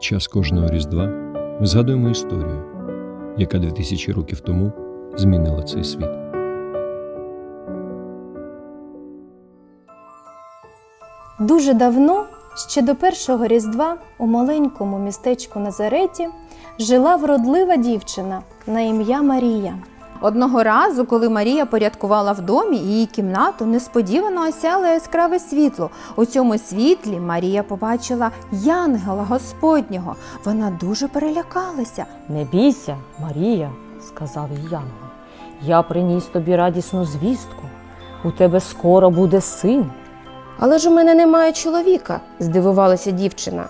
Під час кожного Різдва ми згадуємо історію, яка 2000 років тому змінила цей світ. Дуже давно, ще до першого Різдва, у маленькому містечку Назареті жила вродлива дівчина на ім'я Марія. Одного разу, коли Марія порядкувала в домі, її кімнату несподівано осяло яскраве світло. У цьому світлі Марія побачила янгела Господнього. Вона дуже перелякалася. Не бійся, Марія, сказав їй Янгол. Я приніс тобі радісну звістку. У тебе скоро буде син. Але ж у мене немає чоловіка, здивувалася дівчина.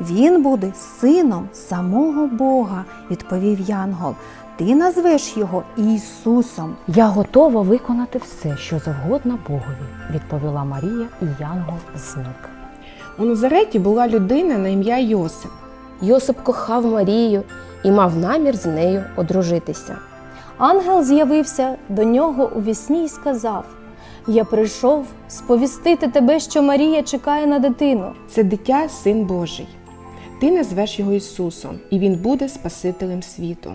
Він буде сином самого Бога, відповів Янгол. Ти назвеш його Ісусом. Я готова виконати все, що завгодно Богові, відповіла Марія, і Янгол зник. У Назареті була людина на ім'я Йосип. Йосип кохав Марію і мав намір з нею одружитися. Ангел з'явився до нього у вісні і сказав: Я прийшов сповістити тебе, що Марія чекає на дитину. Це дитя син Божий. Ти назвеш його Ісусом, і він буде Спасителем світу.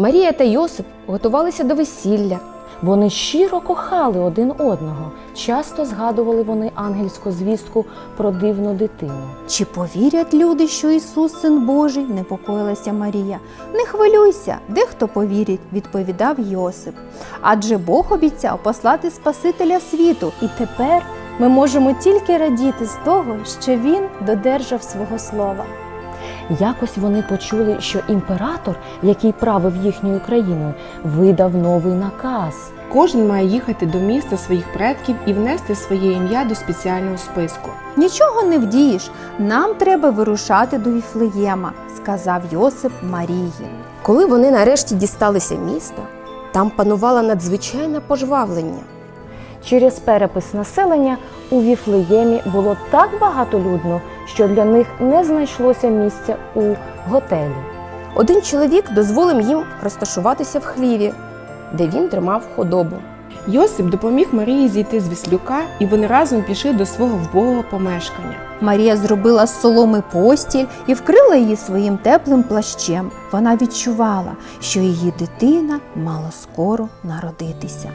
Марія та Йосип готувалися до весілля. Вони щиро кохали один одного. Часто згадували вони ангельську звістку про дивну дитину. Чи повірять люди, що Ісус син Божий? непокоїлася Марія. Не хвилюйся, дехто повірить, відповідав Йосип. Адже Бог обіцяв послати Спасителя світу. І тепер ми можемо тільки радіти з того, що він додержав свого слова. Якось вони почули, що імператор, який правив їхньою країною, видав новий наказ. Кожен має їхати до міста своїх предків і внести своє ім'я до спеціального списку. Нічого не вдієш, нам треба вирушати до Віфлеєма, сказав Йосип Марії. Коли вони нарешті дісталися міста, там панувало надзвичайне пожвавлення. Через перепис населення у Віфлеємі було так багатолюдно, що для них не знайшлося місця у готелі. Один чоловік дозволив їм розташуватися в хліві, де він тримав худобу. Йосип допоміг Марії зійти з віслюка, і вони разом пішли до свого вбогого помешкання. Марія зробила з соломи постіль і вкрила її своїм теплим плащем. Вона відчувала, що її дитина мала скоро народитися.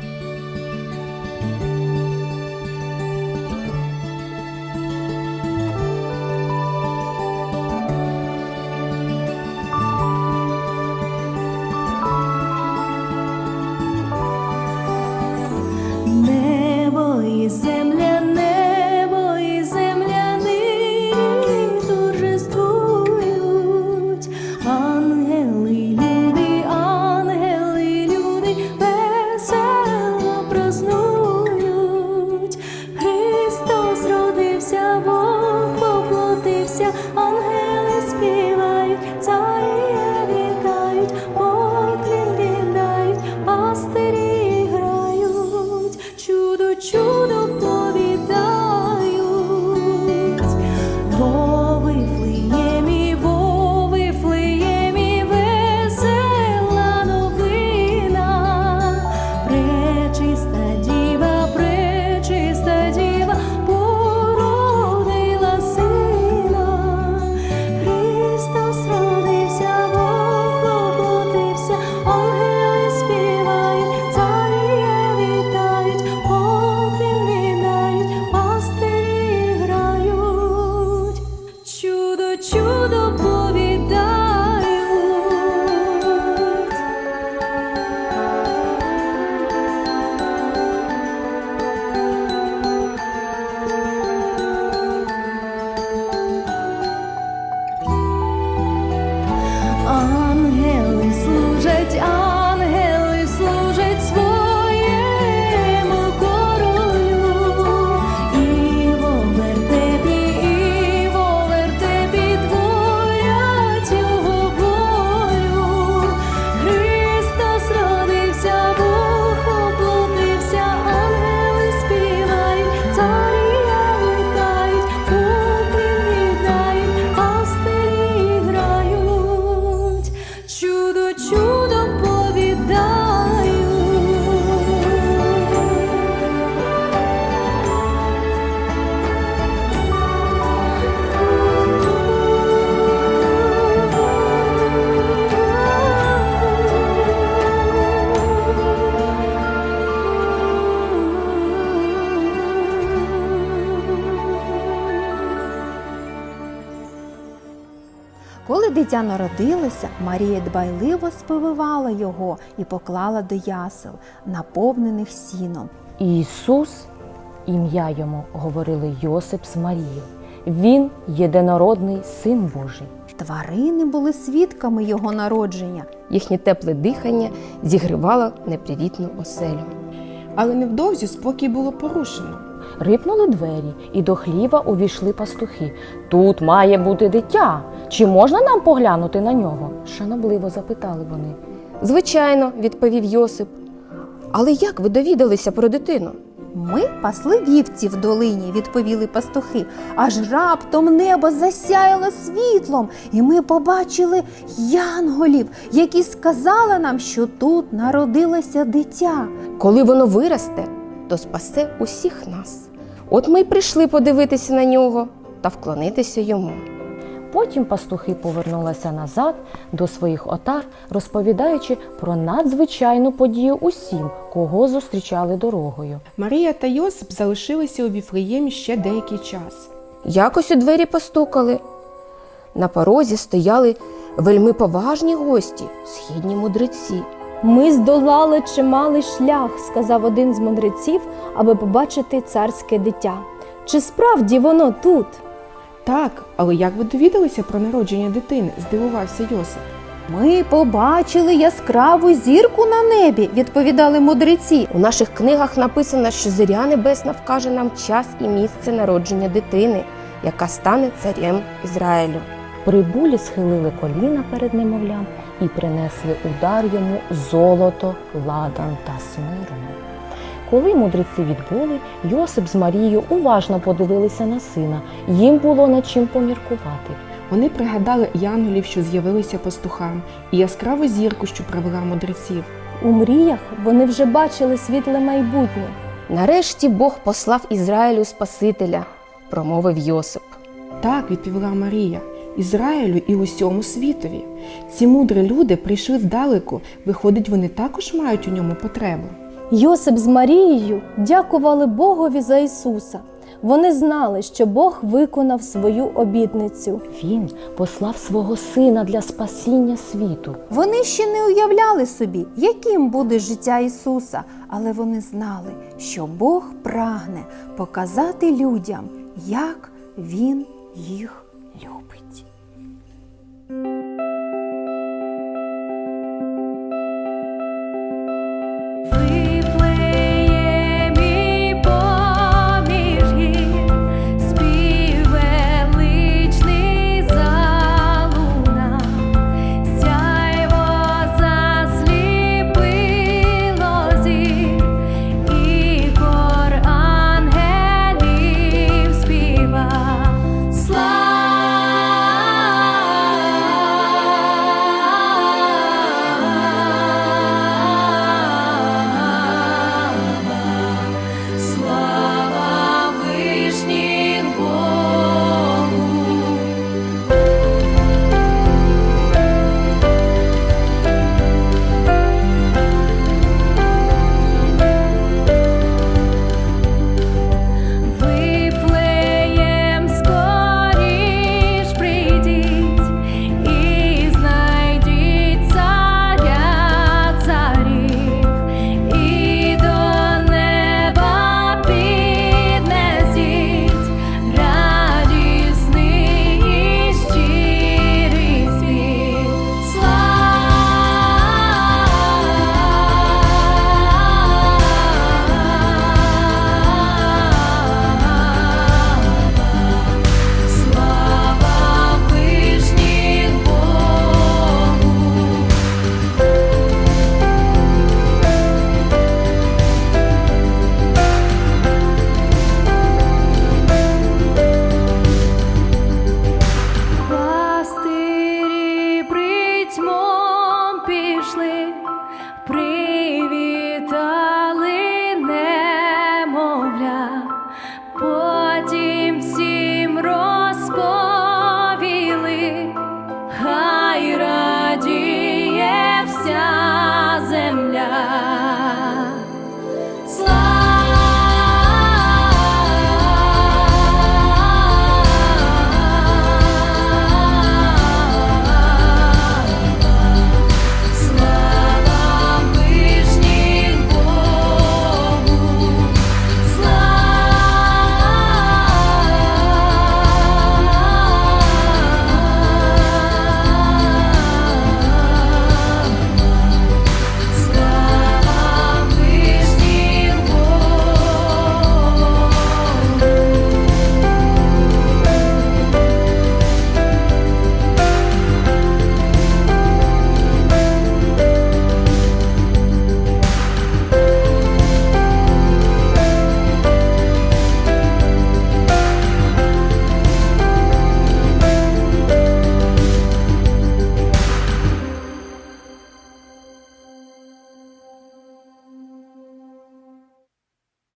Дитя народилося, Марія дбайливо сповивала його і поклала до ясел, наповнених сіном. Ісус, ім'я йому говорили Йосип з Марією. Він єдинородний син Божий. Тварини були свідками його народження. Їхнє тепле дихання зігрівало непривітну оселю. Але невдовзі спокій було порушено. Рипнули двері, і до хліва увійшли пастухи. Тут має бути дитя. Чи можна нам поглянути на нього? Шанобливо запитали вони. Звичайно, відповів Йосип. Але як ви довідалися про дитину? Ми пасли вівці в долині, відповіли пастухи. Аж раптом небо засяяло світлом, і ми побачили янголів, які сказали нам, що тут народилося дитя. Коли воно виросте, то спасе усіх нас. От ми й прийшли подивитися на нього та вклонитися йому. Потім пастухи повернулися назад до своїх отар, розповідаючи про надзвичайну подію усім, кого зустрічали дорогою. Марія та Йосип залишилися у Віфлеємі ще деякий час. Якось у двері постукали. На порозі стояли вельми поважні гості, східні мудреці. Ми здолали чималий шлях, сказав один з мудреців, аби побачити царське дитя. Чи справді воно тут? Так, але як ви довідалися про народження дитини? здивувався Йосип. Ми побачили яскраву зірку на небі, відповідали мудреці. У наших книгах написано, що зоря небесна вкаже нам час і місце народження дитини, яка стане царем Ізраїлю. Прибулі схилили коліна перед немовлям і принесли удар йому золото, ладан та смирну. Коли мудреці відбули, Йосип з Марією уважно подивилися на сина. Їм було над чим поміркувати. Вони пригадали янголів, що з'явилися пастухам, і яскраву зірку, що привела мудреців. У мріях вони вже бачили світле майбутнє. Нарешті Бог послав Ізраїлю Спасителя, промовив Йосип. Так, відповіла Марія, Ізраїлю і усьому світові. Ці мудрі люди прийшли здалеку, виходить, вони також мають у ньому потребу. Йосип з Марією дякували Богові за Ісуса. Вони знали, що Бог виконав свою обітницю. Він послав свого сина для спасіння світу. Вони ще не уявляли собі, яким буде життя Ісуса, але вони знали, що Бог прагне показати людям, як Він їх любить.